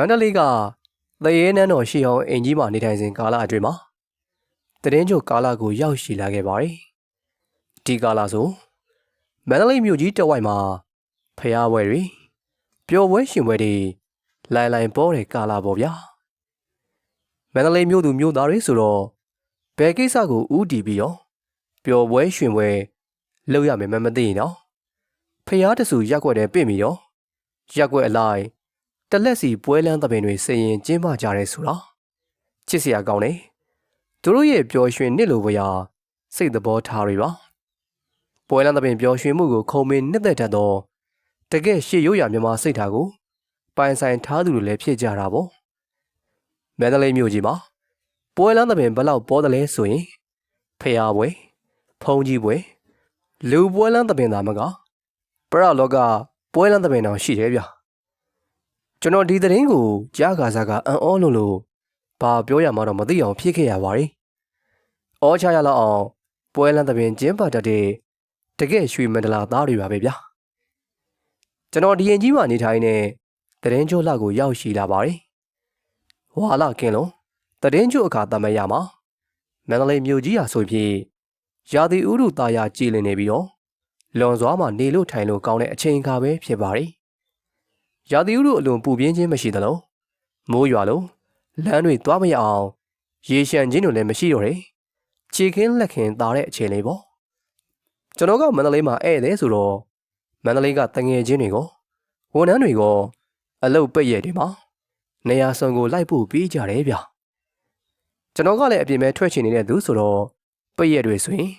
မန္တလေးကသရဲနန်းတော်ရှေးအောင်အင်ကြီးမှာနေထိုင်စဉ်ကာလအတွင်းမှာတရင်ကျိုကာလကိုရောက်ရှိလာခဲ့ပါတယ်။ဒီကာလဆိုမန္တလေးမြို့ကြီးတဝိုက်မှာဖျားပွဲတွေပျော်ပွဲရှင်ပွဲတွေလိုင်လိုင်ပေါ်တဲ့ကာလပေါ့ဗျာ။မန္တလေးမြို့သူမြို့သားတွေဆိုတော့ဘယ်ကိစ္စကိုဥတီပြီးတော့ပျော်ပွဲရှင်ပွဲလုပ်ရမယ်မမသိရင်တော့ဖျားတဆူရက်ွက်တဲ့ပြင့်ပြီးတော့ရက်ွက်အလိုက် တလက်စီပွဲလန်းသပင်တွေစရင်ကျင်းပကြရဲဆိုတော့ချစ်စရာကောင်းတယ်သူတို့ရဲ့ပျော်ရွှင်နှစ်လိုဘရာစိတ်သဘောထားတွေပါပွဲလန်းသပင်ပျော်ရွှင်မှုကိုခုံမင်းနှစ်သက်တတ်သောတကယ်ရှေ့ရိုးရမြန်မာစိတ်ထားကိုပိုင်ဆိုင်ထားသူတွေလည်းဖြစ်ကြတာပေါ့မန္တလေးမြို့ကြီးမှာပွဲလန်းသပင်ဘလောက်ပေါ်တယ်လဲဆိုရင်ဖျားပွဲဖုံးကြီးပွဲလူပွဲလန်းသပင်သာမကပရလောကပွဲလန်းသပင်တောင်ရှိတယ်ဗျာ ကျွန်တော်ဒီသတင်းကိုကြားကာစားကအံ့ဩလို့လို့ဘာပြောရမှတော့မသိအောင်ဖြစ်ခဲ့ရပါတယ်။အောချရလောက်အောင်ပွဲလန်းသပင်ကျင်းပတတ်တဲ့တကယ်ရွှေမန္တလာသားတွေပါပဲဗျာ။ကျွန်တော်ဒီရင်ကြီးမှာနေထိုင်နေသတင်းကျိုးလောက်ကိုရောက်ရှိလာပါတယ်။ဝါလာကင်းလုံးသတင်းကျိုးအခါတမရမှာမန္တလေးမြို့ကြီးဟာဆိုပြီးရာသီဥတုသားရကြည်လင်နေပြီးတော့လွန်စွာမှနေလို့ထိုင်လို့ကောင်းတဲ့အချိန်အခါပဲဖြစ်ပါတယ်။ ရာသီဥတုအလွန်ပူပြင်းခြင်းမရှိသလိုမိုးရွာလို့လမ်းတွေသွားမရအောင်ရေရှမ်းခြင်းတွေလည်းမရှိတော့တယ်ခြေခင်းလက်ခင်းသားတဲ့အချိန်လေးပေါ့ကျွန်တော်ကမန္တလေးမှာဧည့်သည်ဆိုတော့မန္တလေးကတငယ်ချင်းတွေကိုဝန်ထမ်းတွေကိုအလုတ်ပိတ်ရက်တွေမှာနေရာစုံကိုလိုက်ဖို့ပြီးကြတယ်ဗျကျွန်တော်ကလည်းအပြင်မဲ့ထွက်ချင်နေတဲ့သူဆိုတော့ပိတ်ရက်တွေဆိုရင်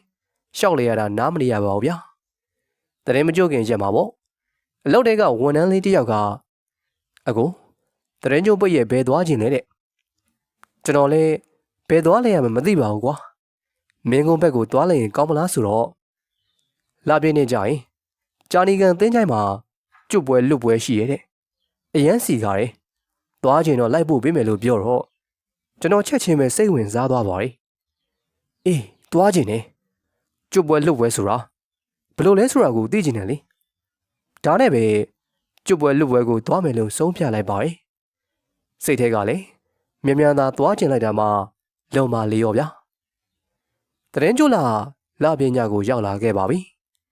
ရှောက်လေရတာနားမနေရပါဘူးဗျတရင်မကြုတ်ခင်ရက်မှာပေါ့ အလောက်တဲကဝန်ထမ်းလေးတစ်ယောက်ကအကိုတရင်ကျုပ်ပိတ်ရဲ့ဘယ်သွားခြင်းလဲတဲ့ကျွန်တော်လည်းဘယ်သွားလဲရမှမသိပါဘူးကွာမင်းကုန်းဘက်ကိုသွားလိုက်ရင်ကောင်းမလားဆိုတော့လာပြင်းနေကြရင်ဂျာနီကန်တင်းချိုင်းမှာကျွတ်ပွဲလွတ်ပွဲရှိရတဲ့အရန်စီကားတယ်သွားခြင်းတော့လိုက်ဖို့ပေးမယ်လို့ပြောတော့ကျွန်တော်ချက်ချင်းပဲစိတ်ဝင်စားသွားပါပြီအေးသွားခြင်းနဲ့ကျွတ်ပွဲလွတ်ပွဲဆိုတာဘယ်လိုလဲဆိုတာကိုသိချင်တယ်လေ ဒါနဲ့ပဲကျွတ်ပွဲလွတ်ပွဲကိုသွားမယ်လို့ဆုံးဖြတ်လိုက်ပါတယ်။စိတ်ထဲကလည်းမြန်မြန်သာသွားကျင်လိုက်တာမှလုံမလေးရောဗျာ။တရင်ကျိုလာလာပညာကိုရောက်လာခဲ့ပါပြီ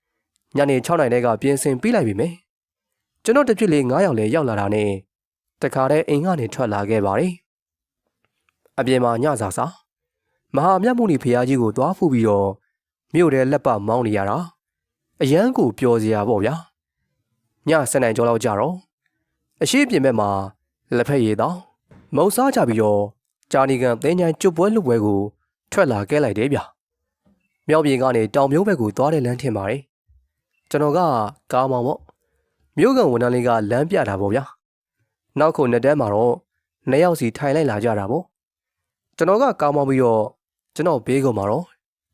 ။ညနေ6နာရီတည်းကပြင်ဆင်ပြီးလိုက်ပြီမယ်။ကျွန်တော်တပြစ်လေး9ယောက်လည်းရောက်လာတာနဲ့တခါတည်းအိမ်ကနေထွက်လာခဲ့ပါတယ်။အပြင်မှာညစာစာမဟာမြတ်မုနီဖရာကြီးကိုသွားဖူးပြီးတော့မြို့ထဲလက်ပမောင်းနေရတာအရန်ကိုပျော်စရာပေါ့ဗျာ။ ည7နိုင်ကျော်လောက်ကြတော့အရှိပြင်ဘက်မှာလက်ဖက်ရည်တောင်မုံစားကြပြီးတော့ဂျာနီကန်သင်းချိုင်းကျွတ်ပွဲလူပွဲကိုထွက်လာခဲ့လိုက်တယ်ဗျ။မြောက်ပြင်ကနေတောင်မျိုးဘက်ကိုသွားတဲ့လမ်းထင်ပါတယ်။ကျွန်တော်ကကားမောင်ပေါ့။မြို့ကန်ဝန်ထမ်းလေးကလမ်းပြတာပေါ့ဗျာ။နောက်ခုနှစ်တန်းမှာတော့နှစ်ယောက်စီထိုင်လိုက်လာကြတာပေါ့။ကျွန်တော်ကကားမောင်ပြီးတော့ကျွန်တော်ဘေးကောင်မှာတော့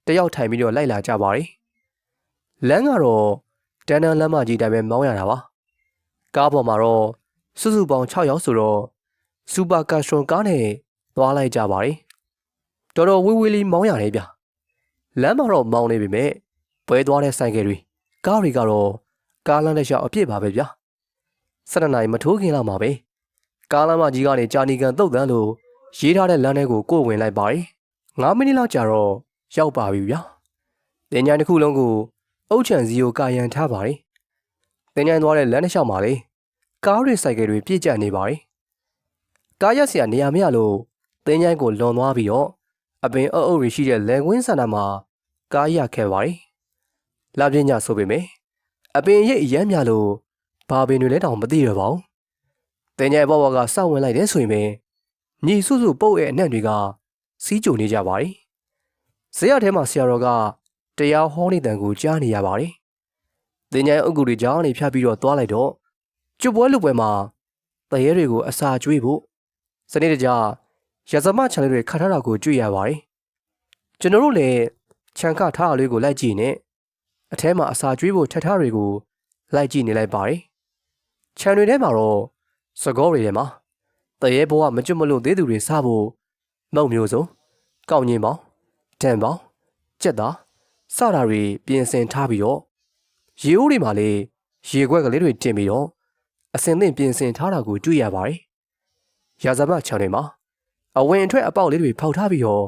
တယောက်ထိုင်ပြီးတော့လိုက်လာကြပါတယ်။လမ်းကတော့ တန်းတန်းလမ်းမကြီးတိုင်းပဲမောင်းရတာပါကားပေါ်မှာတော့စုစုပေါင်း6ယောက်ဆိုတော့စူပါကာရှွန်ကားနဲ့သွားလိုက်ကြပါတယ်တော်တော်ဝေးဝေးလေးမောင်းရတယ်ဗျလမ်းမှာတော့မောင်းနေပြီမဲ့ပွဲသွားတဲ့ဆိုင်ကယ်တွေကားတွေကတော့ကားလမ်းတစ်လျှောက်အပြည့်ပါပဲဗျာ7နိုင်မထိုးခင်လောက်မှာပဲကားလမ်းမကြီးကနေကြာနီကန်တုတ်တန်းလို့ရေးထားတဲ့လမ်းထဲကိုကိုယ်ဝင်လိုက်ပါတယ်9မိနစ်လောက်ကြာတော့ရောက်ပါပြီဗျာတင်ညာတစ်ခုလုံးကို အုတ်ချံစီကိုကာရန်ထားပါတယ်။သင်္ချိုင်းသွားတဲ့လမ်းတစ်လျှောက်မှာလေကားတွေဆိုင်ကယ်တွေပြည့်ကျနေပါတယ်။ကားရက်စရာနေရာမရလို့သင်္ချိုင်းကိုလွန်သွားပြီးတော့အပင်အုပ်အုပ်တွေရှိတဲ့လယ်ကွင်းဆန္ဒမှာကားရခဲ့ပါတယ်။လာပြင်းညဆိုပေမယ့်အပင်ရိပ်အရမ်းများလို့ဘာပင်တွေလည်းတောင်မသိရပါဘူး။သင်္ချိုင်းဘဘကစဝင်လိုက်တဲ့ဆိုရင်ပဲညီစုစုပုတ်ရဲ့အနှံ့တွေကစီးကြုံနေကြပါတယ်။ဇေယျထဲမှာဆရာတော်က တရားဟောနေတန်ကိုကြားနေရပါတယ်။တင်ញိုင်းအုပ်ကူတွေကြားနေဖြတ်ပြီးတော့သွားလိုက်တော့ကျွတ်ပွဲလူပွဲမှာတရေတွေကိုအစာကျွေးဖို့စနေတကြရဇမချန်လေးတွေခတ်ထားတာကိုတွေ့ရပါတယ်။ကျွန်တော်တို့လည်းခြံခထားတာလေးကိုလိုက်ကြည့်နေအထဲမှာအစာကျွေးဖို့ထက်ထားတွေကိုလိုက်ကြည့်နေလိုက်ပါတယ်။ခြံတွေထဲမှာတော့စကောတွေထဲမှာတရေဘဝမကျွတ်မလို့သေးသူတွေစားဖို့မုံမျိုးစုံကောက်ညင်ပေါင်းတန်ပေါင်းကြက်သား စတာတွေပြင်ဆင်ထားပြီးတော့ရေအိုးတွေမှာလည်းရေခွက်ကလေးတွေတင်ပြီးတော့အစင်သင့်ပြင်ဆင်ထားတာကိုတွေ့ရပါတယ်ရာဇမချောင်းတွေမှာအဝင်အထွက်အပေါက်လေးတွေဖောက်ထားပြီးတော့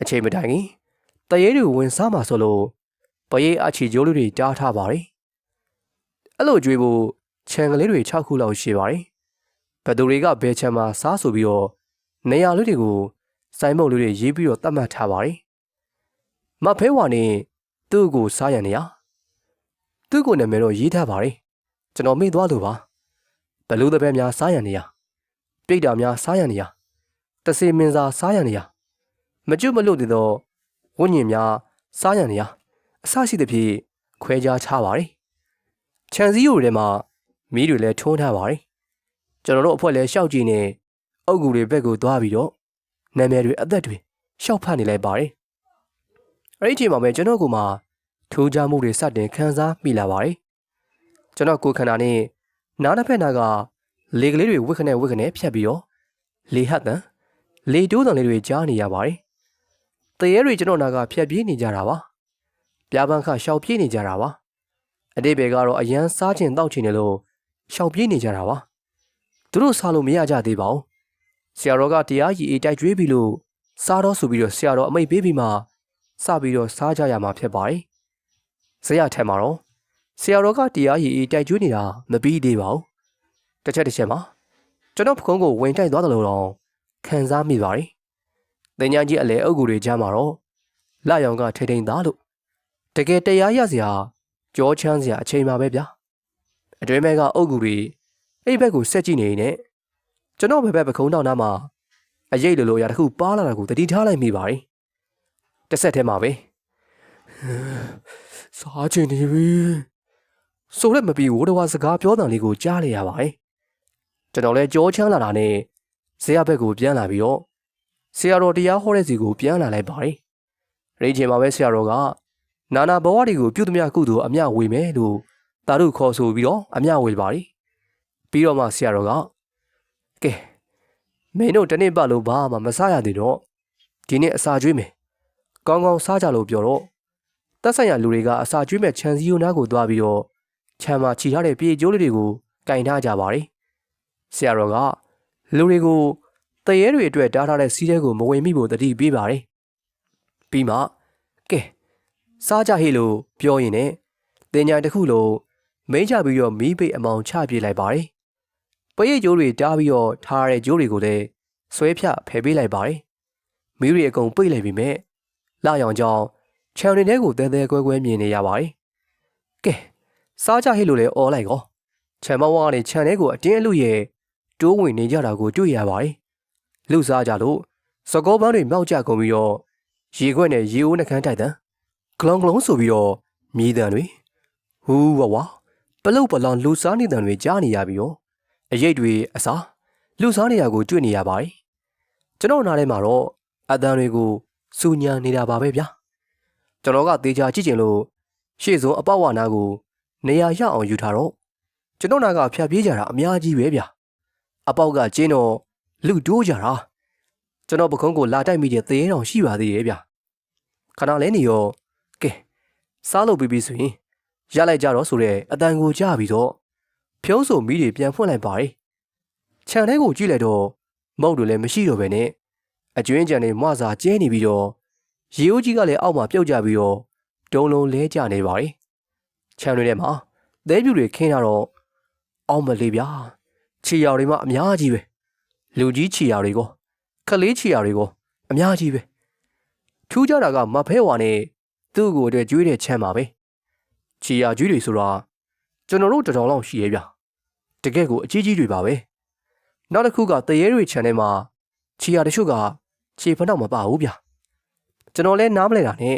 အချိန်မတိုင်ခင်တရေတွေဝင်စားမှာဆိုလို့ပရိတ်အချီကျိုးလေးတွေတားထားပါတယ်အဲ့လိုကြွေးဖို့ခြံကလေးတွေ6ခုလောက်ရှိပါတယ်ဘယ်သူတွေကဘယ်ခြံမှာစားဆိုပြီးတော့နေရာလေးတွေကိုစိုင်းမုတ်လေးတွေရေးပြီးတော့တတ်မှတ်ထားပါတယ်မဖဲဝါနေ သူ့ကိုစားရနေရသူ့ကိုနာမည်တော့ရေးထားပါတယ်ကျွန်တော်မေ့သွားလို့ပါဘလူးတဲ့ဘက်များစားရနေရပြိတ္တာများစားရနေရတစေမင်းစားစားရနေရမကျွတ်မလို့တည်တော့ဝိညာဉ်များစားရနေရအဆရှိသဖြင့်ခွဲခြားထားပါတယ်ခြံစည်းရိုးတွေထဲမှာမီးတွေလည်းထွန်းထားပါတယ်ကျွန်တော်တို့အဖွဲ့လည်းရှောက်ကြည့်နေအုတ်ဂူတွေဘက်ကိုသွားပြီးတော့နာမည်တွေအသက်တွေရှောက်ဖတ်နေလိုက်ပါတယ် အဲ့ဒီအချိန်မှာပဲကျွန်တော်ကမှထိုးကြမှုတွေစတင်ခန်းစားမိလာပါတယ်ကျွန်တော်ကိုယ်ခန္ဓာနဲ့နားတစ်ဖက်နာကလေကလေးတွေဝစ်ခနဲ့ဝစ်ခနဲ့ဖြတ်ပြီးတော့လေဟတ်တန်လေတိုးတန်လေးတွေကြားနေရပါတယ်တရေတွေကျွန်တော်နာကဖြတ်ပြေးနေကြတာပါပြားပန်းခရှောက်ပြေးနေကြတာပါအတိတ်ဘယ်ကတော့အရန်စားခြင်းတောက်ခြင်းတယ်လို့ရှောက်ပြေးနေကြတာပါသူတို့စားလို့မရကြသေးပါဘူးဆရာတော်ကတရားရည်အေးတိုက်ကြွေးပြီလို့စားတော့ဆိုပြီးတော့ဆရာတော်အမိတ်ပေးပြီးမှ စပြီးတော့စားကြရမှာဖြစ်ပါတယ်ဇရထဲမှာတော့ဆရာတော်ကတရားရည်အေးတိုက်ကြွေးနေတာမပြီးသေးပါဘူးတစ်ချက်တစ်ချက်မှာကျွန်တော်ဖုံးကိုဝင်တိုက်သွားတယ်လို့တော့ခံစားမိပါတယ်တင်ညာကြီးအလဲအုပ်ကူတွေကြားမှာတော့လာရောင်ကထိထိန်သားလို့တကယ်တရားရစရာကြောချမ်းစရာအချိန်ပါပဲဗျာအတွင်းဘက်ကအုပ်ကူတွေအဲ့ဘက်ကိုဆက်ကြည့်နေနေကျွန်တော်ဘက်ဘက်ပခုံးတောင်နားမှာအရေးလိုလိုအရာတစ်ခုပါလာတာကိုတတိထားလိုက်မိပါတယ် တစ်ဆက်တည်းမှာပဲစားချင်နေပြီဆိုရက်မပြီးဝိုးတော်စကားပြောတန်လေးကိုကြားလိုက်ရပါတယ်ကျွန်တော်လည်းကြောချမ်းလာတာနဲ့ဇေယဘက်ကိုပြန်လာပြီးတော့ဆရာတော်တရားဟောတဲ့စီကိုပြန်လာလိုက်ပါတယ်ရိတ်ချင်မှာပဲဆရာတော်ကနာနာဘဝတွေကိုပြုသမျှကုသိုလ်အမျှဝေမယ်လို့တာတို့ခေါ်ဆိုပြီးတော့အမျှဝေပါတယ်ပြီးတော့မှဆရာတော်ကကဲမင်းတို့တနေ့ပတ်လို့ဘာမှမစားရသေးတော့ဒီနေ့အစာကျွေးမယ် ကောင်းကောင်းစားကြလို့ပြောတော့တက်ဆိုင်ရလူတွေကအစာကျွေးမဲ့ခြံစည်းရိုးနားကိုသွားပြီးတော့ခြံမှာခြိထားတဲ့ပြေကျိုးလေးတွေကိုကင်ထားကြပါတယ်ဆရာတော်ကလူတွေကိုတရေတွေအတွက်တားထားတဲ့စီးတဲကိုမဝင်မိဖို့တတိပေးပါတယ်ပြီးမှကဲစားကြဟေ့လို့ပြောရင်လည်းတင်ညာတစ်ခုလုံးမိကြပြီးတော့မီးပိတ်အမောင်ချပြေးလိုက်ပါတယ်ပရိတ်ကျိုးတွေတားပြီးတော့ထားရတဲ့ကျိုးတွေကိုလည်းဆွဲဖြတ်ဖယ်ပေးလိုက်ပါတယ်မီးတွေအကုန်ပိတ်လိုက်ပြီမဲ့ လာရောင်ကြောင်ခြံတွေထဲကိုတဲတဲကွဲကွဲမြင်နေရပါတယ်ကဲစားကြဟေ့လို့လည်းអော်လိုက်ကောခြံမဝါကနေခြံထဲကိုအတင်းအလူရဲ့တိုးဝင်နေကြတာကိုတွေ့ရပါတယ်လူစားကြလို့စကောပန်းတွေမြောက်ကြကုန်ပြီးတော့ရေခွက်နဲ့ရေအိုးနှကန်းတိုက်တန်ဂလုံးဂလုံးဆိုပြီးတော့မြည်တန်တွေဟူးဝဝပလုတ်ပလောင်လူစားနေတန်တွေကြားနေရပြီးတော့အရိတ်တွေအစားလူစားနေရကိုတွေ့နေရပါတယ်ကျွန်တော်နားထဲမှာတော့အတန်တွေကို စူညာနေတာပါပဲဗျာကျွန်တော်ကတေချာကြည့်ချင်လို့ရှေ့ဆုံးအပဝနာကို နေရာရအောင်ယူထားတော့ကျွန်တော်နာကဖြတ်ပြေးကြတာအများကြီးပဲဗျာအပေါက်ကကျင်းတော့လူတိုးကြတာကျွန်တော်ပခုံးကိုလာတိုက်မိတဲ့သေရင်တော်ရှိပါသေးရဲ့ဗျခဏလဲနေရောကဲစားလို့ပြီးပြီဆိုရင်ရလိုက်ကြတော့ဆိုတဲ့အတန်ကိုကြားပြီးတော့ဖြုံးစုံမီးတွေပြန်ဖွင့်လိုက်ပါတယ်ခြံထဲကိုကြည့်လိုက်တော့မုတ်တွေလည်းမရှိတော့ပဲနဲ့ အကျွင်းကြံတွေမွာစာကျဲနေပြီးတော့ရေအိုးကြီးကလည်းအောက်မှာပြုတ်ကြပြီးတော့ဒုံလုံးလဲကျနေပါတယ်ခြံတွေထဲမှာသဲပြူတွေခင်းလာတော့အောင်မလေးဗျာခြေရော်တွေမှအများကြီးပဲလူကြီးခြေရော်တွေကိုခလေးခြေရော်တွေကိုအများကြီးပဲထူးကြတာကမဖဲဝါနဲ့သူ့ကိုအတွက်ကျွေးတဲ့ချမ်းပါပဲခြေရော်ကျွေးတွေဆိုတာကျွန်တော်တို့တတော်လောက်ရှိရဲ့ဗျတကယ့်ကိုအကြီးကြီးတွေပါပဲနောက်တစ်ခုကတရေတွေခြံထဲမှာခြေရော်တချို့က ခြေဖက်တော့မပါဘူးဗျကျွန်တော်လဲနားမလဲတာနဲ့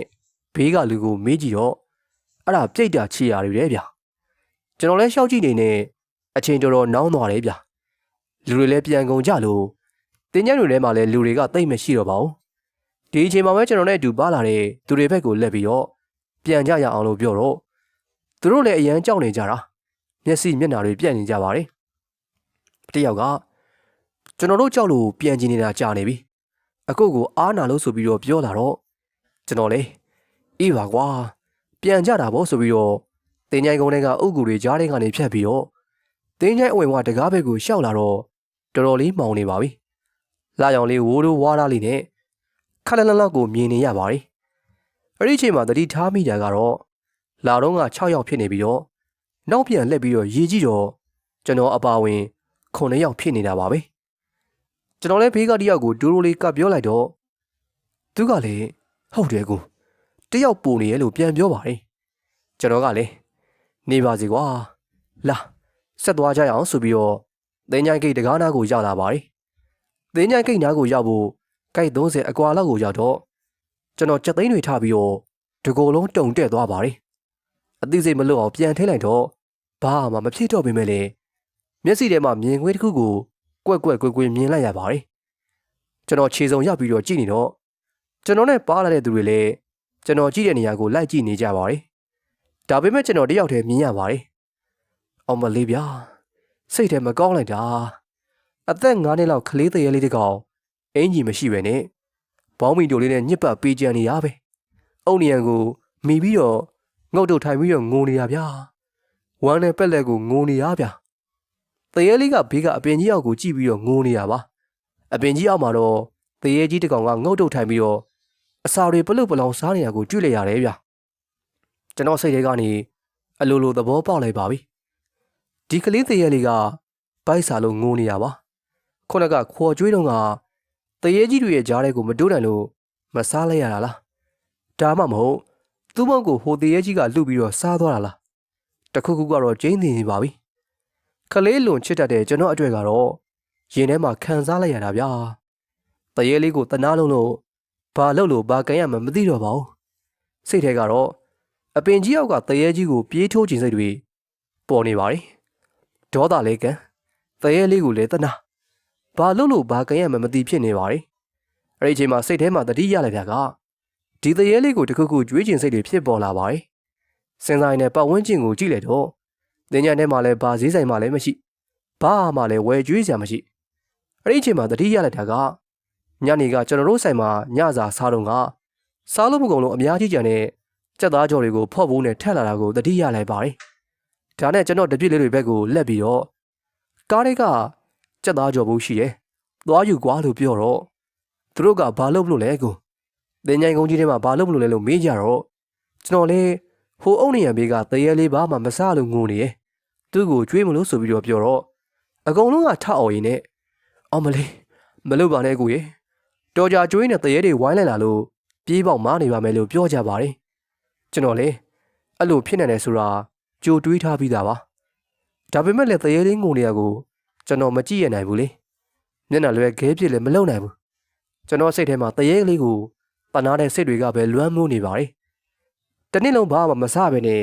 ဘေးကလူကိုမေးကြည့်တော့အဲ့ဒါပြိတ်တာခြေရော်တွေတဲ့ဗျကျွန်တော်လဲရှောက်ကြည့်နေနဲ့အချိန်တော်တော်နောင်းသွားတယ်ဗျလူတွေလည်းပြန်ကုန်ကြလို့တင်းကျပ်တွေထဲမှာလည်းလူတွေကတိတ်မရှိတော့ပါဘူးဒီအချိန်မှာပဲကျွန်တော်နဲ့အတူပါလာတဲ့သူတွေဘက်ကိုလက်ပြီးတော့ပြန်ကြရအောင်လို့ပြောတော့သူတို့လည်းအရန်ကြောက်နေကြတာမျက်စိမျက်နှာတွေပြက်နေကြပါတယ်တယောက်ကကျွန်တော်တို့ကြောက်လို့ပြန်ကျင်နေတာကြာနေပြီ အခုကိုအားနာလို့ဆိုပြီးတော့ပြောလာတော့ကျွန်တော်လေအေးပါကွာပြန်ကြတာပေါ့ဆိုပြီးတော့တင်ញိုင်ကုန်းထဲကအုပ်ကူတွေကြားထဲကနေဖြတ်ပြီးတော့တင်းချိုင်းအဝင်ဝတကားဘက်ကိုရှောက်လာတော့တော်တော်လေးမှောင်နေပါပြီလာရောင်လေးဝိုးတို့ဝါးသားလေးနဲ့ခက်လန်းလန်းကိုမြင်နေရပါတယ်။အဲ့ဒီအချိန်မှာသတိထားမိတာကတော့လာတော့က6ယောက်ဖြစ်နေပြီးတော့နောက်ပြန်လှည့်ပြီးတော့ရေကြည့်တော့ကျွန်တော်အပါဝင်9ယောက်ဖြစ်နေတာပါပဲ။ ကျွန်တော်လည်းဘေးကတယောက်ကိုဒူရိုလေးကပ်ပြောလိုက်တော့သူကလည်းဟုတ်တယ်ကိုတယောက်ပူနေရဲ့လို့ပြန်ပြောပါတယ်။ကျွန်တော်ကလည်းနေပါစီကွာလာဆက်သွားကြရအောင်ဆိုပြီးတော့သင်္ချိုင်းဂိတ်တကားနာကိုရောက်လာပါတယ်။သင်္ချိုင်းဂိတ်နာကိုရောက်ဖို့ဂိတ်30အကွာလောက်ကိုရောက်တော့ကျွန်တော်ကြက်သိန်းတွေထားပြီးတော့ဒီကိုယ်လုံးတုံတက်သွားပါတယ်။အသိစိတ်မလွတ်အောင်ပြန်ထည့်လိုက်တော့ဘာမှမဖြစ်တော့ပေမဲ့လေမျက်စိထဲမှာမြင်ကွင်းတစ်ခုကို ကွက်ကွက်ကွက်ကွက်မြင်လိုက်ရပါတယ်။ကျွန်တော်ခြေစုံရောက်ပြီးတော့ကြည့်နေတော့ကျွန်တော်နဲ့ပါလာတဲ့သူတွေလည်းကျွန်တော်ကြည့်တဲ့နေရာကိုလိုက်ကြည့်နေကြပါတယ်။ဒါပေမဲ့ကျွန်တော်တယောက်တည်းမြင်ရပါတယ်။အောင်မလေးဗျာစိတ်ထဲမကောင်းလိုက်တာအသက်9နှစ်လောက်ကလေးသေးရလေးတစ်ကောင်အင်ကြီးမရှိပဲနဲ့ဘောင်းမီတိုလေးနဲ့ညစ်ပတ်ပေးကြံနေရပဲ။အုတ်နီယံကိုမိပြီးတော့ငုတ်တုတ်ထိုင်ပြီးတော့ငိုနေရဗျာ။ဝမ်းနဲ့ပက်လက်ကိုငိုနေရဗျာ။ တရေလေးကဘေးကအပင်ကြီးအောက်ကိုကြည့်ပြီးတော့ငိုနေရပါ။အပင်ကြီးအောက်မှာတော့တရေကြီးတစ်ကောင်ကငုတ်တုတ်ထိုင်ပြီးတော့အစာတွေပလုတ်ပလောင်စားနေတာကိုတွေ့လိုက်ရတယ်ဗျ။ကျွန်တော်စိတ်ထဲကနေအလိုလိုသဘောပေါက်လိုက်ပါပြီ။ဒီကလေးတရေလေးကပိုက်စာလို့ငိုနေရပါ။ခုနကခေါ်ကြွေးတော့ကတရေကြီးတွေရဲ့ကြားထဲကိုမတိုးနိုင်လို့မစားလိုက်ရတာလား။ဒါမှမဟုတ်သူ့မောင်ကိုဟိုတရေကြီးကလှုပ်ပြီးတော့စားသွားတာလား။တခုခုကတော့ကျင်းနေနေပါပြီ။ ခလေးလွန်ချစ်တတ်တဲ့ကျွန်တော်အတွေ့ကတော့ရင်ထဲမှာခံစားလိုက်ရတာဗျာတရေလေးကိုတနာလုံးလို့ဘာလုပ်လို့ဘာကံရမှမသိတော့ပါဘူးစိတ်ထဲကတော့အပင်ကြီးအောက်ကတရေကြီးကိုပြေးထိုးခြင်းစိတ်တွေပေါ်နေပါတယ်ဒေါသလေးကံတရေလေးကိုလည်းတနာဘာလုပ်လို့ဘာကံရမှမသိဖြစ်နေပါတယ်အဲ့ဒီအချိန်မှာစိတ်ထဲမှာတတိရလိုက်ဗျာကဒီတရေလေးကိုတခုခုကြွေးခြင်းစိတ်တွေဖြစ်ပေါ်လာပါတယ်စင်ဆိုင်နဲ့ပတ်ဝန်းကျင်ကိုကြည့်လိုက်တော့ တင်ညာထဲမှာလည်းဘာဈေးဆိုင်မှလည်းမရှိဘာမှလည်းဝယ်ကြွေးစရာမရှိအဲ့ဒီအချိန်မှာတတိရလိုက်တာကညနေကကျွန်တော်တို့ဆိုင်မှာညစာစားတော့ကစားလို့မကုန်လို့အများကြီးကြံတဲ့ကြက်သားကြော်တွေကိုဖော့ဖို့နဲ့ထက်လာတာကိုတတိရလိုက်ပါတယ်။ဒါနဲ့ကျွန်တော်တပြည့်လေးတွေဘက်ကိုလက်ပြီးတော့ကားတွေကကြက်သားကြော်ဖို့ရှိတယ်။သွားယူကွာလို့ပြောတော့သူတို့ကဘာလုပ်လို့လဲကိုတင်ញိုင်ကုန်းကြီးထဲမှာဘာလုပ်လို့လဲလို့မေးကြတော့ကျွန်တော်လည်း ဟိုအုံနေရဘေးကတရေလေးဘာမှမစားလို့ငိုနေရဲ့သူ့ကိုကြွေးမလို့ဆိုပြီးတော့ပြောတော့အကုန်လုံးကထအော်ရင်းနဲ့အောင်မလေးမလုပ်ပါနဲ့ကိုရေတော်ကြာကျွေးနဲ့တရေတွေဝိုင်းလိုက်လာလို့ပြေးပေါက်မားနေပါမယ်လို့ပြောကြပါတယ်ကျွန်တော်လည်းအဲ့လိုဖြစ်နေတယ်ဆိုတာကြိုတွေးထားပြီးသားပါဒါပေမဲ့လည်းတရေလေးငိုနေရကိုကျွန်တော်မကြည့်ရနိုင်ဘူးလေမျက်နှာလွယ်ခဲပြစ်လည်းမလုံနိုင်ဘူးကျွန်တော်စိတ်ထဲမှာတရေလေးကိုတနာတဲ့စိတ်တွေကပဲလွမ်းမိုးနေပါတယ် တနေ့လုံးဘာမှမစားပဲနဲ့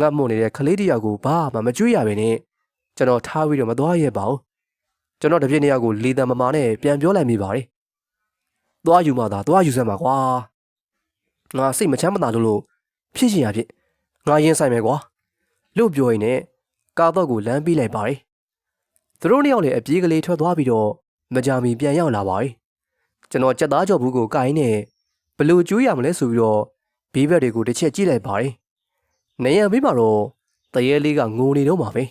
ငတ်မွနေတဲ့ကလေးတယောက်ကိုဘာမှမကြွေးရပဲနဲ့ကျွန်တော်ထားပြီးတော့မသွားရပါဘူးကျွန်တော်တပြည့်နေရာကိုလေတံမမာနဲ့ပြန်ပြောလိုက်မိပါတယ်သွားယူမှသာသွားယူစမ်းပါကွာငါစိတ်မချမ်းမသာလို့လို့ဖြစ်ရှင်ရဖြစ်ငါရင်ဆိုင်မယ်ကွာလို့ပြောရင်လည်းကာတော့ကိုလမ်းပေးလိုက်ပါတယ်သူတို့နှစ်ယောက်လည်းအပြေးကလေးထွက်သွားပြီးတော့မကြမီပြန်ရောက်လာပါတယ်ကျွန်တော်ကြက်သားကြော်ဘူးကိုကိုင်းနဲ့ဘလို့ကျွေးရမလဲဆိုပြီးတော့ ဘေးဘက်တွေကိုတစ်ချက်ကြည့်လိုက်ပါတယ်နေရဘေးမှာတော့တရေလေးကငိုနေတော့မှာပဲ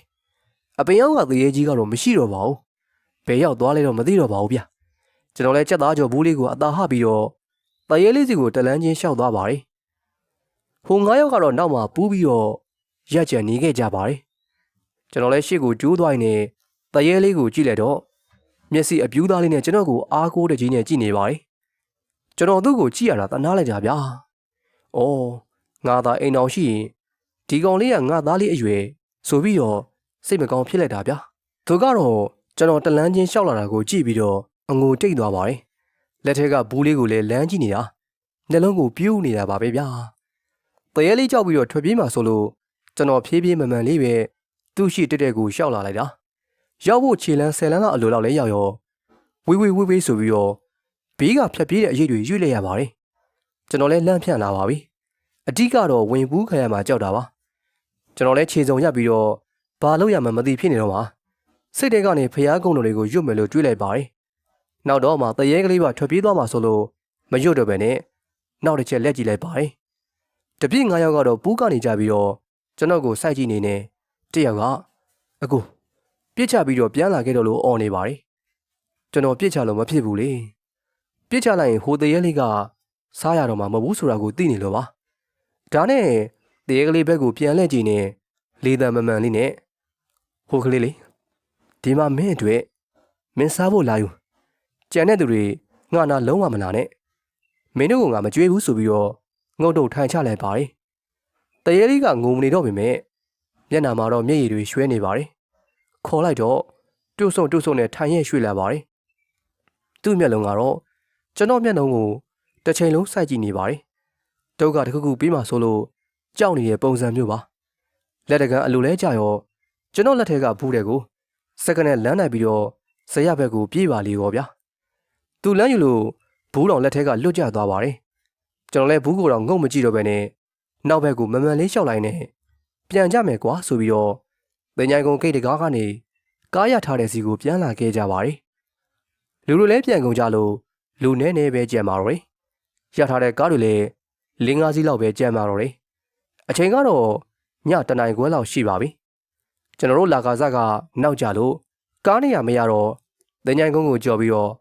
အပင်ရောက်ကတရေကြီးကတော့မရှိတော့ပါဘူးဘယ်ရောက်သွားလဲတော့မသိတော့ပါဘူးဗျကျွန်တော်လည်းကြက်သားကြော်ဘူးလေးကိုအသာဟပြီးတော့တရေလေးစီကိုတလန်းချင်းရှောက်သွားပါတယ်ဟိုငါးယောက်ကတော့နောက်မှာပူးပြီးတော့ရက်ကြံနေခဲ့ကြပါတယ်ကျွန်တော်လည်းရှေ့ကိုကျိုးသွားနေတရေလေးကိုကြည့်လိုက်တော့မျက်စိအပြူးသားလေးနဲ့ကျွန်တော်ကိုအားကိုးတဲ့ကြီးနဲ့ကြည့်နေပါတယ်ကျွန်တော်သူ့ကိုကြည့်ရတာတနာလိုက်ကြဗျာ။ အော်ငါသာအိမ်တော်ရှိရင်ဒီကောင်လေးကငါသားလေးအရွယ်ဆိုပြီးတော့စိတ်မကောင်းဖြစ်လိုက်တာဗျာ။သူကတော့ကျွန်တော်တလန်းချင်းရှောက်လာတာကိုကြည့်ပြီးတော့အငိုတိတ်သွားပါတယ်။လက်ထက်ကဘူးလေးကိုလည်းလမ်းကြည့်နေတာနှလုံးကိုပြူးနေတာပါပဲဗျာ။တရေလေးကြောက်ပြီးတော့ထွက်ပြေးမှဆိုလို့ကျွန်တော်ဖြည်းဖြည်းမှန်မှန်လေးပဲသူ့ရှိတက်တက်ကိုရှောက်လာလိုက်တာ။ရောက်ဖို့ခြေလန်းဆယ်လန်းလောက်အလိုလောက်လဲရောက်ရောဝေးဝေးဝေးဝေးဆိုပြီးတော့ဘေးကဖြတ်ပြေးတဲ့အရေးတွေရွေ့လိုက်ရပါတယ် ကျွန်တော်လည်းလန့်ဖြန့်လာပါပြီအဓိကတော့ဝင်ဘူးခံရမှာကြောက်တာပါကျွန်တော်လည်းခြေစုံရပြီးတော့ဘာလို့ရမှမသိဖြစ်နေတော့မှာစိတ်ထဲကနေဖျားကုန်းတော်တွေကိုရွတ်မယ်လို့တွေးလိုက်ပါတယ်နောက်တော့မှတရေကလေးပါထွက်ပြေးသွားမှာဆိုလို့မရွတ်တော့ပဲနဲ့နောက်တစ်ချက်လက်ကြည့်လိုက်ပါတယ်တပြည့်၅ယောက်ကတော့ပူးကနေကြပြီးတော့ကျွန်တော်ကိုစိုက်ကြည့်နေနေတယောက်ကအကူပြစ်ချပြီးတော့ပြန်လာခဲ့တော့လို့អော်နေပါတယ်ကျွန်တော်ပြစ်ချလို့မဖြစ်ဘူးလေပြစ်ချလိုက်ရင်ဟိုတရေလေးက စားရတော့မှမဟုတ်ဘူးဆိုတာကိုသိနေလို့ပါဒါနဲ့တရေကလေးဘက်ကိုပြန်လှည့်ကြည့်နေလေးတံမမှန်လေးနဲ့ဟိုကလေးလေးဒီမှာမင်းအတွက်မင်းစားဖို့လာယူကြံတဲ့သူတွေငါနာလုံးဝမလာနဲ့မင်းတို့ကငါမကြွေးဘူးဆိုပြီးတော့ငုတ်တုတ်ထိုင်ချလိုက်ပါတယ်တရေလေးကငုံမနေတော့ပေမဲ့မျက်နှာမှာတော့မျက်ရည်တွေရွှဲနေပါတယ်ခေါ်လိုက်တော့တွုတ်ဆုံတွုတ်ဆုံနဲ့ထိုင်ရဲ့ရွှေ့လာပါတယ်သူ့မျက်လုံးကတော့ကျွန်တော်မျက်လုံးကို တစ်ချိန်လုံးစိုက်ကြည့်နေပါတယ်တုတ်ကတစ်ခုခုပြီးမှဆိုလို့ကြောက်နေတဲ့ပုံစံမျိုးပါလက်တကံအလိုလဲကြရောကျွန်တော်လက်ထက်ကဘူးတဲ့ကိုစက္ကနဲ့လမ်းနိုင်ပြီးတော့ဇရဘက်ကိုပြေးပါလေရောဗျာသူလမ်းယူလို့ဘူးတော်လက်ထက်ကလွတ်ကျသွားပါတယ်ကျွန်တော်လည်းဘူးကိုတော့ငုံမကြည့်တော့ပဲနဲ့နောက်ဘက်ကိုမမှန်လေးလျှောက်လိုက်နဲ့ပြန်ကြမယ်ကွာဆိုပြီးတော့ပညာကုံဂိတ်တကားကနေကားရထားတဲ့စီကိုပြန်လာခဲ့ကြပါတယ်လူတွေလည်းပြန်ကုန်ကြလို့လူနဲနဲပဲကြံပါတော့တယ် ရထားတဲ့ကားတွေလည်း၄၅စီးလောက်ပဲကြံပါတော့တယ်အချိန်ကတော့ညတနိုင်ခွဲလောက်ရှိပါပြီကျွန်တော်တို့လာကားစကနောက်ကြလို့ကားနေရမရတော့ပညာကုံကိုကြော်ပြီးတော့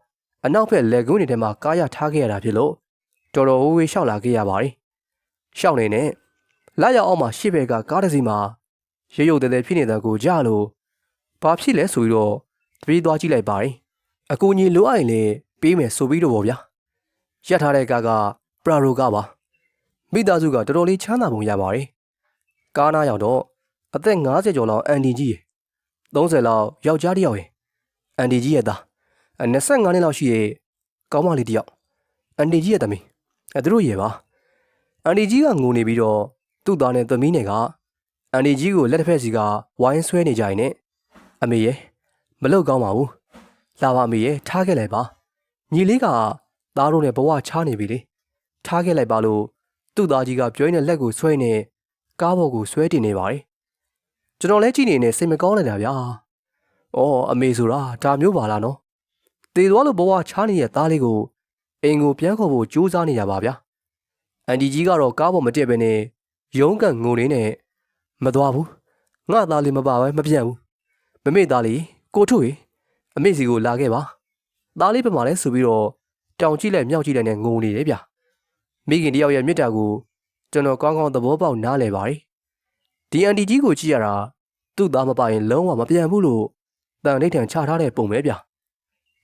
အနောက်ဘက်လက်ကုန်းတွေထဲမှာကားရထားခဲ့ရတာဖြစ်လို့တော်တော်ဝေးဝေးရှောက်လာခဲ့ရပါတယ်ရှောက်နေနဲ့လာရောက်အောင်မှရှေ့ဘက်ကကားတစ်စီးမှာရုပ်ရုပ်တဲတဲဖြစ်နေတဲ့ကိုကြလို့ဘာဖြစ်လဲဆိုပြီးတော့တပြေးသွားကြည့်လိုက်ပါတယ်အကူကြီးလိုအပ်ရင်လည်းပေးမယ်ဆိုပြီးတော့ဗောဗျာ ရက်ထားတဲ့ကားကပရာရိုကပါမိသားစုကတော်တော်လေးချမ်းသာပုံရပါတယ်ကားနာရောက်တော့အသက်50ကျော်လောက်အန်ဒီကြီး30လောက်ယောက်ျားတစ်ယောက်ရဲ့အန်ဒီကြီးရဲ့သား25နှစ်လောက်ရှိရဲ့ကောင်းမလေးတစ်ယောက်အန်ဒီကြီးရဲ့သမီးအဲသူတို့ရဲ့ပါအန်ဒီကြီးကငိုနေပြီးတော့သူ့သားနဲ့သမီးနဲ့ကအန်ဒီကြီးကိုလက်တစ်ဖက်စီကဝိုင်းဆွဲနေကြရင်နဲ့အမေရဲ့မလောက်ကောင်းပါဘူးလာပါအမေရဲ့ထားခဲ့လိုက်ပါညီလေးက သားတို့နဲ့ဘဝချားနေပြီလေထားခဲ့လိုက်ပါလို့သူ့သားကြီးကပြောရင်းနဲ့လက်ကိုဆွဲနေကားပေါ်ကိုဆွဲတင်နေပါတယ်ကျွန်တော်လည်းကြည့်နေနေစိတ်မကောင်းလိုက်တာဗျာ။အော်အမေဆိုတာဒါမျိုးပါလားနော်။တေသွားလို့ဘဝချားနေတဲ့သားလေးကိုအိမ်ကိုပြန်ခေါ်ဖို့ကြိုးစားနေရပါဗျာ။အန်ဒီကြီးကတော့ကားပေါ်မတက်ဘဲနဲ့ရုံးကန်ငိုနေနဲ့မသွားဘူး။ငါသားလေးမပါပဲမပြတ်ဘူး။မမေ့သားလေးကိုထုတ်ရေအမေစီကိုလာခဲ့ပါ။သားလေးပမာလဲဆိုပြီးတော့ တောင်ကြည့်လိုက်မြောက်ကြည့်လိုက်နဲ့ငိုနေတယ်ဗျ။မိခင်တယောက်ရဲ့မြစ်တာကိုကျွန်တော်ကောင်းကောင်းသဘောပေါက်နားလည်ပါတယ်။ဒီအန်ဒီကြီးကိုကြည့်ရတာသူ့သားမပါရင်လုံးဝမပြန်ဘူးလို့တန်ဋိဌံချထားတဲ့ပုံပဲဗျ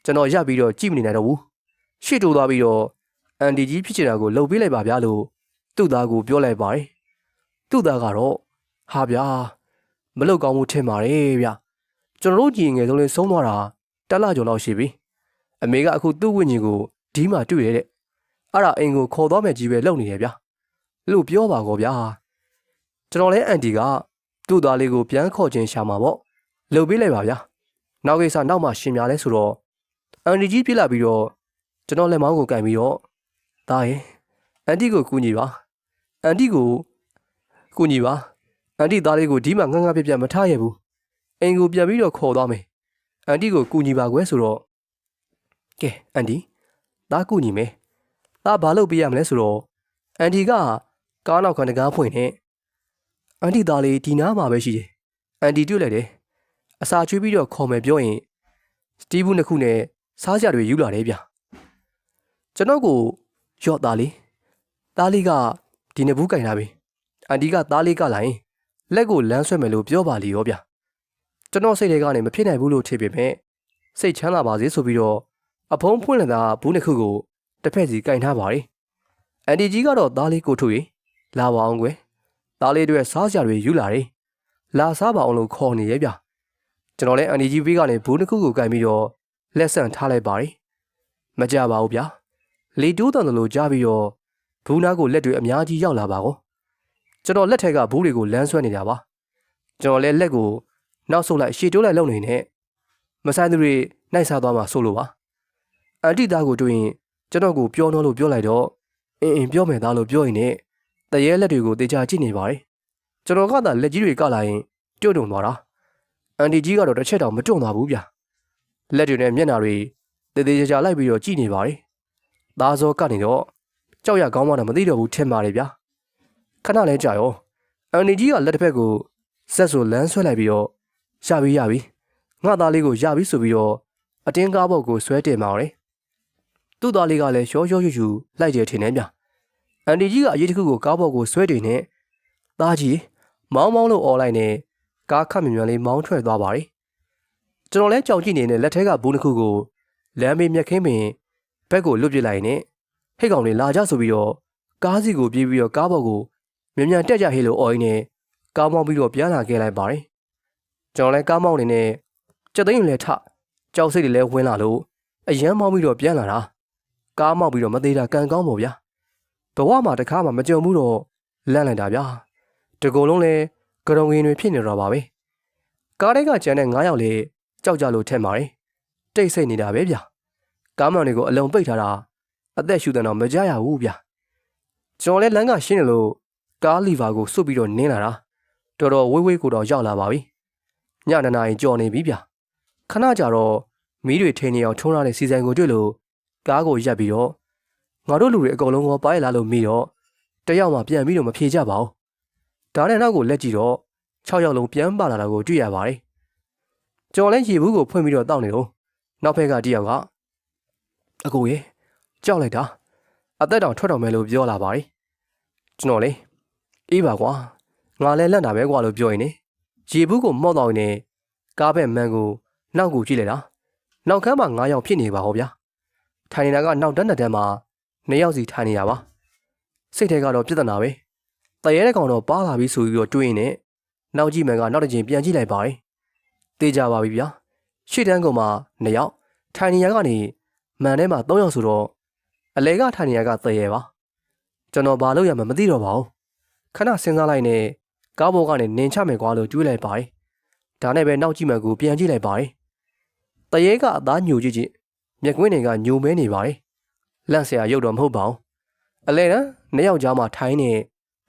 ကျွန်တော်ရပ်ပြီးတော့ကြည့်မနေနိုင်တော့ဘူးရှေ့တိုးသွားပြီးတော့အန်ဒီကြီးဖြစ်ချင်တာကိုလှုပ်ပေးလိုက်ပါဗျာလို့သူ့သားကိုပြောလိုက်ပါတယ်သူ့သားကတော့ဟာဗျာမလုတ်ကောင်းမှုထင်ပါတယ်ဗျကျွန်တော်တို့ကြီးငယ်ဆုံးလေးဆုံးသွားတာတက်လာကြလောက်ရှိပြီအမေကအခုသူ့ဝိညာဉ်ကို ဒီမှာတွေ့ရတဲ့အဲ့ဒါအိမ်ကိုခေါ်သွားမယ်ကြီးပဲလုပ်နေရဗျာလို့ပြောပါကောဗျာကျွန်တော်လဲအန်တီကသူ့သားလေးကိုပြန်ခေါ်ခြင်းရှာမှာပေါ့လှုပ်ပေးလိုက်ပါဗျာနောက်ကိစ္စနောက်မှရှင်များလဲဆိုတော့အန်တီကြီးပြစ်လာပြီးတော့ကျွန်တော်လက်မောင်းကိုကင်ပြီးတော့ဒါရင်အန်တီကိုကူညီပါအန်တီကိုကူညီပါအန်တီသားလေးကိုဒီမှာငငါပြပြမထားရဘူးအိမ်ကိုပြန်ပြီးတော့ခေါ်သွားမယ်အန်တီကိုကူညီပါကွယ်ဆိုတော့ကဲအန်တီ သားကူညီမယ်သားဘာလုပ်ပေးရမလဲဆိုတော့အန်တီကကားနောက်ခံတကားဖွင့်နေအန်တီသားလေးဒီနားမှာပဲရှိတယ်အန်တီတွေ့လိုက်တယ်အစာချွေးပြီးတော့ခေါ်မယ်ပြောရင်စတီးဘူးနှစ်ခုနဲ့စားကြတွေယူလာတယ်ဗျကျွန်တော်ကိုရော့သားလေးသားလေးကဒီနှစ်ဘူးကင်လာပြီအန်တီကသားလေးကလာရင်လက်ကိုလမ်းဆွဲမယ်လို့ပြောပါလီရောဗျကျွန်တော်စိတ်ထဲကနေမဖြစ်နိုင်ဘူးလို့ထင်ပေမဲ့စိတ်ချမ်းသာပါစေဆိုပြီးတော့ အဖုံးဖွင့်လာတာဘူးနှစ်ခုကိုတစ်ဖက်စီကင်ထားပါတယ်အန်တီကြီးကတော့သားလေးကိုထုတ်ရင်လာပါအောင်ကွယ်သားလေးတွေစားစရာတွေယူလာတယ်လာစားပါအောင်လို့ခေါ်နေရဲ့ဗျကျွန်တော်လည်းအန်ဒီဂျီဘေးကနေဘူးတစ်ခုကိုကင်ပြီးတော့လက်ဆန်ထားလိုက်ပါတယ်မကြပါဘူးဗျာလေတိုးတန်တယ်လို့ကြားပြီးတော့ဘူးနာကိုလက်တွေအများကြီးရောက်လာပါကောကျွန်တော်လက်ထက်ကဘူးတွေကိုလမ်းဆွဲနေတာပါကျွန်တော်လည်းလက်ကိုနောက်ဆုတ်လိုက်ရှေ့တိုးလိုက်လုံနေနဲ့မဆိုင်သူတွေနိုင်စားသွားမှဆိုလို့ပါ အန်တီသားကိုတွေ့ရင်ကျွန်တော်ကိုပြောနှောလို့ပြောလိုက်တော့အင်းအင်းပြောမယ်သားလို့ပြောရင်နဲ့တရေလက်တွေကိုတေချာကြည့်နေပါတယ်ကျွန်တော်ကသာလက်ကြီးတွေကလာရင်တွတ်တုံသွားတာအန်တီကြီးကတော့တစ်ချက်တောင်မတွန့်သွားဘူးဗျလက်တွေနဲ့မျက်နှာတွေတေသေးချာချာလိုက်ပြီးတော့ကြည့်နေပါတယ်သားစောကနေတော့ကြောက်ရကောင်းမှတော့မသိတော့ဘူးထင်ပါတယ်ဗျခဏလဲကြာရောအန်တီကြီးကလက်တစ်ဖက်ကိုဆက်ဆိုလမ်းဆွဲလိုက်ပြီးတော့ရပြီရပြီငါသားလေးကိုရပြီဆိုပြီးတော့အတင်းကားဘောက်ကိုဆွဲတင်มาတယ် သူ့သားလေးကလည်းရှောရှောယူယူလိုက်ကြထင်နေဗျအန်ဒီကြီးကအရေးတစ်ခုကိုကားဘောက်ကိုဆွဲတင်နေသားကြီးမောင်းမောင်းလို့អော်လိုက်နေကားခတ်မြင်မြန်လေးမောင်းထွက်သွားပါတယ်ကျွန်တော်လဲကြောက်ကြည့်နေတဲ့လက်ထဲကဘူးတစ်ခုကိုလမ်းမေးမြက်ခင်းပင်ဘက်ကိုလွတ်ပစ်လိုက်နေဟိတ်ကောင်လေးလာကြဆိုပြီးတော့ကားစီကိုပြေးပြီးတော့ကားဘောက်ကိုမြန်မြန်တက်ကြဟေးလို့អော်ရင်းနဲ့ကားမောင်းပြီးတော့ပြန်လာခဲ့လိုက်ပါတယ်ကျွန်တော်လဲကားမောင်းနေနဲ့ကြက်သိန်းလည်းထကြောက်စိတ်တွေလည်းဝင်လာလို့အရန်မောင်းပြီးတော့ပြန်လာတာ ကားမောက်ပြီးတော့မသေးတာကံကောင်းပေါ့ဗျာဘဝမှာတစ်ခါမှမကြုံဘူးတော့လန့်လိုက်တာဗျာတကုံလုံးလဲကရုံငင်တွေဖြစ်နေတော့ပါပဲကားထဲကကျန်တဲ့9ယောက်လေကြောက်ကြလို့ထက်ပါတယ်တိတ်ဆိတ်နေတာပဲဗျာကားမှန်တွေကိုအလုံးပိတ်ထားတာအသက်ရှူတဲ့တော့မကြရဘူးဗျာကျွန်တော်လဲလမ်းကရှင်းနေလို့ကားလီဗာကိုစွတ်ပြီးတော့နင်းလာတာတော်တော်ဝေးဝေးကိုတော့ရောက်လာပါပြီညနေနာရီကြော်နေပြီဗျာခဏကြာတော့မီးတွေထိန်နေအောင်ထုံးရတဲ့စီစဉ်ကိုတွေ့လို့ ကားကိုရပ်ပြီးတော့ငါတို့လူတွေအကုန်လုံးကပါရလာလို့မိတော့တယောက်မှပြန်ပြီးတော့မဖြေကြပါဘူးဒါနဲ့နောက်ကိုလက်ကြည့်တော့6ယောက်လုံးပြန်ပါလာတာကိုတွေ့ရပါတယ်ကျော်လဲရေဘူးကိုဖွင့်ပြီးတော့တောက်နေတော့နောက်ဖက်ကတယောက်ကအကိုရေကြောက်လိုက်တာအသက်တောင်ထွက်တော်မယ်လို့ပြောလာပါတယ်ကျွန်တော်လေအေးပါကွာငါလဲလက်တာပဲကွာလို့ပြောရင်နေရေဘူးကိုမော့တော့နေကားဘက်မန်ကိုနောက်ကိုကြည့်လိုက်တာနောက်ခန်းမှာ9ယောက်ဖြစ်နေပါဟောဗျာ ထိုင်နေတာကနောက်တန်းတန်းမှာ2ယောက်စီထိုင်နေတာပါစိတ်ထဲကတော့ပြဿနာပဲတရဲတဲ့ကောင်တော့ပါလာပြီဆိုပြီးတော့တွေးရင်နဲ့နောက်ကြည့်မှန်ကနောက်တစ်ချိန်ပြန်ကြည့်လိုက်ပါတယ်တေးကြပါပြီဗျာရှေ့တန်းကောင်မှာ2ယောက်ထိုင်နေရကနေမန်ထဲမှာ3ယောက်ဆိုတော့အလဲကထိုင်နေရကတရဲပါကျွန်တော်ဘာလို့ရမှမသိတော့ပါဘူးခဏစဉ်းစားလိုက်နဲ့ကားပေါ်ကနေနင်ချမယ်ကွာလို့တွေးလိုက်ပါတယ်ဒါနဲ့ပဲနောက်ကြည့်မှကိုပြန်ကြည့်လိုက်ပါတယ်တရဲကအသားညိုကြည့်ကြည့် မျက်ကွင်းတွေကညိုမဲနေပါတယ်လန့်ဆရာရုပ်တော့မဟုတ်ပါဘူးအလဲတန်းနှစ်ယောက်ကြားမှာထိုင်းနေ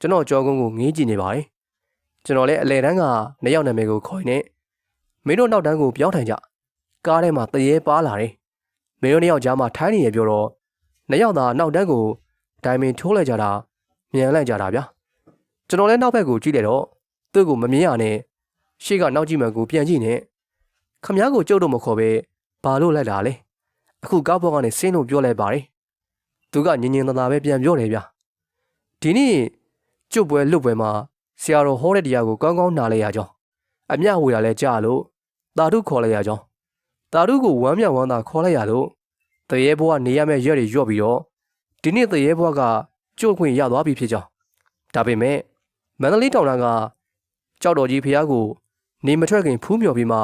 ကျွန်တော်ကြောကုန်းကိုငေးကြည့်နေပါတယ်ကျွန်တော်လည်းအလဲတန်းကနှစ်ယောက်နာမည်ကိုခေါ်နေမင်းတို့နောက်တန်းကိုပြောင်းထိုင်ကြကားထဲမှာတရေပါလာတယ်မင်းတို့နှစ်ယောက်ကြားမှာထိုင်းနေရပြောတော့နှစ်ယောက်သာနောက်တန်းကိုဒိုင်မင်ထိုးလိုက်ကြတာမြန်လိုက်ကြတာဗျာကျွန်တော်လည်းနောက်ဘက်ကိုကြည့်လိုက်တော့သူ့ကိုမမြင်ရနဲ့ရှေ့ကနောက်ကြည့်မှန်ကိုပြန်ကြည့်နေခမ ्या ကိုကြုတ်တော့မခေါ်ပဲဘာလို့လိုက်တာလဲ အခုကားပေါ်ကနေဆင်းလို့ပြောလိုက်ပါတယ်သူကညင်ညင်သာသာပဲပြန်ပြောတယ်ဗျာဒီနေ့ကျုပ်ပွဲလွတ်ပွဲမှာဆရာတော်ဟောတဲ့တရားကိုကောင်းကောင်းနားလဲရကြောင်းအမျှဝေရလဲကြားလို့တာဓုခေါ်လိုက်ရကြောင်းတာဓုကိုဝမ်းမြောက်ဝမ်းသာခေါ်လိုက်ရလို့တရေဘွားနေရမယ့်ရက်တွေရော့ပြီးတော့ဒီနေ့တရေဘွားကကျုပ်ခွင့်ရသွားပြီဖြစ်ကြောင်းဒါပေမဲ့မန္တလေးတောင်တန်းကကြောက်တော်ကြီးဖះကို နေမထွက်ခင်ဖူးမြော်ပြီးမှ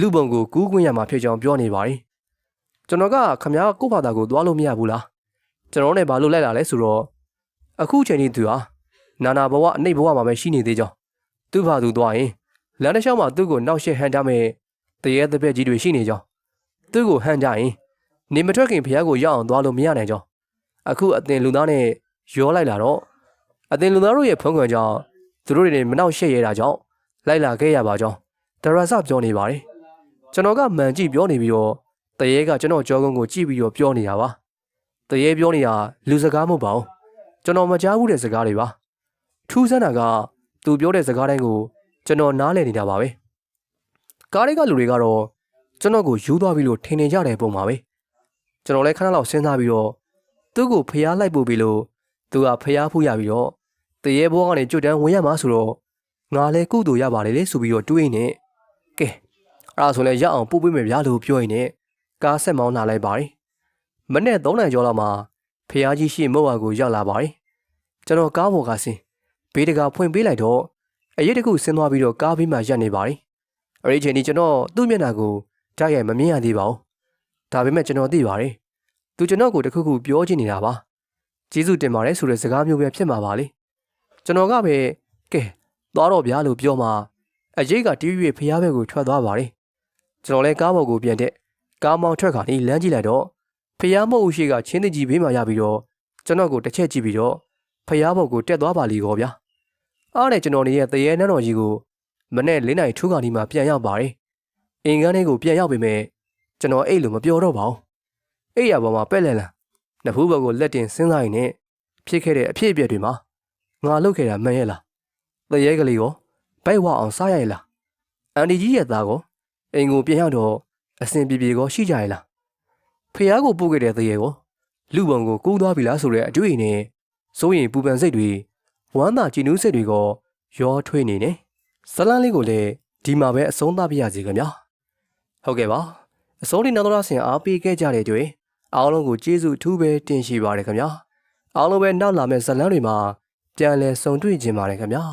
လူပုံကိုကူးခွင့်ရမှာဖြစ်ကြောင်းပြောနေပါတယ် ကျွန်တော်ကခမားကိုယ့်ဘာသာကိုသွားလို့မရဘူးလားကျွန်တော်နဲ့ဘာလို့လိုက်လာလဲဆိုတော့အခုချိန်ကြီးသူဟာနာနာဘဝအနှိပ်ဘဝမှာပဲရှိနေသေးကြောင်းသူ့ဘာသူသွားရင်လမ်းတစ်လျှောက်မှာသူ့ကိုနောက်ရှက်ဟန်ကြမယ်တရေတပည့်ကြီးတွေရှိနေကြောင်းသူ့ကိုဟန်ကြရင်နေမထွက်ခင်ဖះကိုရောက်အောင်သွားလို့မရနိုင်ကြောင်းအခုအတင်လူသားနဲ့ရောလိုက်လာတော့အတင်လူသားတို့ရဲ့ဖုံးကွယ်ကြောင့်သူတို့တွေမနောက်ရှက်ရတာကြောင့်လိုက်လာခဲ့ရပါကြောင်းဒရဆပြောနေပါတယ်ကျွန်တော်ကမှန်ကြည့်ပြောနေပြီးတော့ တရေကကျွန်တော်ကြောကုန်းကိုကြည့်ပြီးတော့ပြောနေတာပါတရေပြောနေတာလူစကားမဟုတ်ပါဘူးကျွန်တော်မကြားဘူးတဲ့စကားတွေပါထူးဆန်းတာကသူပြောတဲ့စကားတိုင်းကိုကျွန်တော်နားလည်နေတာပါပဲကားတွေကလူတွေကတော့ကျွန်တော်ကိုယူသွားပြီလို့ထင်နေကြတဲ့ပုံပါပဲကျွန်တော်လည်းခဏလောက်စဉ်းစားပြီးတော့သူ့ကိုဖျားလိုက်ပို့ပြီလို့သူကဖျားဖူးရပြီးတော့တရေဘောကနေကြွတန်းဝင်ရမှာဆိုတော့ငါလည်းကုသိုလ်ရပါလေလေဆိုပြီးတော့တွေးနေကဲအဲ့ဒါဆိုလည်းရအောင်ပို့ပေးမယ်ဗျာလို့ပြောရင်လည်း ကားဆက်မောင်းလာလိုက်ပါတယ်မနေ့3နိုင်ကျော်လောက်မှာဖះကြီးရှိမုတ်ဝါကိုရောက်လာပါတယ်ကျွန်တော်ကားပေါ်ကဆင်းဘေးတကာဖွင့်ပေးလိုက်တော့အရေးတခုဆင်းသွားပြီးတော့ကားဘေးမှာရပ်နေပါတယ်အဲ့ဒီချိန်นี้ကျွန်တော်သူ့မျက်နှာကိုကြားရိုက်မမြင်ရသေးပါဘူးဒါပေမဲ့ကျွန်တော်သိပါတယ်သူကျွန်တော်ကိုတခုခုပြောချင်နေတာပါကျေးဇူးတင်ပါတယ်ဆိုတဲ့စကားမျိုးပဲဖြစ်မှာပါလေကျွန်တော်ကပဲကဲသွားတော့ဗျာလို့ပြောမှအရေးကတီးရွေဖျားဘက်ကိုထွက်သွားပါတယ်ကျွန်တော်လည်းကားပေါ်ကိုပြန်တဲ့ ကားမောင်းထွက်ခါနီးလမ်းကြည့်လိုက်တော့ဖျားမုတ်ရှိကချင်းတကြီးဘေးမှာရပြီးတော့ကျွန်တော်ကိုတစ်ချက်ကြည့်ပြီးတော့ဖျားဘော်ကိုတက်သွားပါလီကောဗျာအားနဲ့ကျွန်တော်နေရဲ့တရေနှန်းတော်ကြီးကိုမနေ့၄နိုင်ထူးခါနီးမှာပြန်ရောက်ပါတယ်အင်္ဂန်းလေးကိုပြန်ရောက်ပေမဲ့ကျွန်တော်အဲ့လိုမပြောတော့ပါဘူးအဲ့ရပေါ်မှာပက်လက်လန်နဖူးဘက်ကိုလက်တင်စဉ်းစားရင်ဖြစ်ခဲ့တဲ့အဖြစ်အပျက်တွေမှာငါလုပ်ခဲ့တာမှန်ရဲ့လားတရေကလေးကိုဘိုက်ဝအောင်စားရရဲ့လားအန်ဒီကြီးရဲ့သားကိုအိမ်ကိုပြန်ရောက်တော့ အစဉ်ပြေပြေကောရှိကြရဲ့လားဖះကိုပို့ခဲ့တဲ့တရေကိုလူပုံကိုကူးသွားပြီလားဆိုတဲ့အတွေ့အနဲ့စိုးရင်ပူပန်စိတ်တွေဝမ်းသာကြည်နူးစိတ်တွေကရောထွေးနေနေဇလန်းလေးကိုလည်းဒီမှာပဲအဆုံးသတ်ပြရစီခင်ဗျာဟုတ်ကဲ့ပါအစိုးရနောက်တော်ဆင်အားပေးခဲ့ကြတဲ့တွေ့အားလုံးကိုကျေးဇူးအထူးပဲတင်ရှိပါရခင်ဗျာအားလုံးပဲနောက်လာမယ့်ဇလန်းတွေမှာပြန်လည်ဆုံတွေ့ကြပါရခင်ဗျာ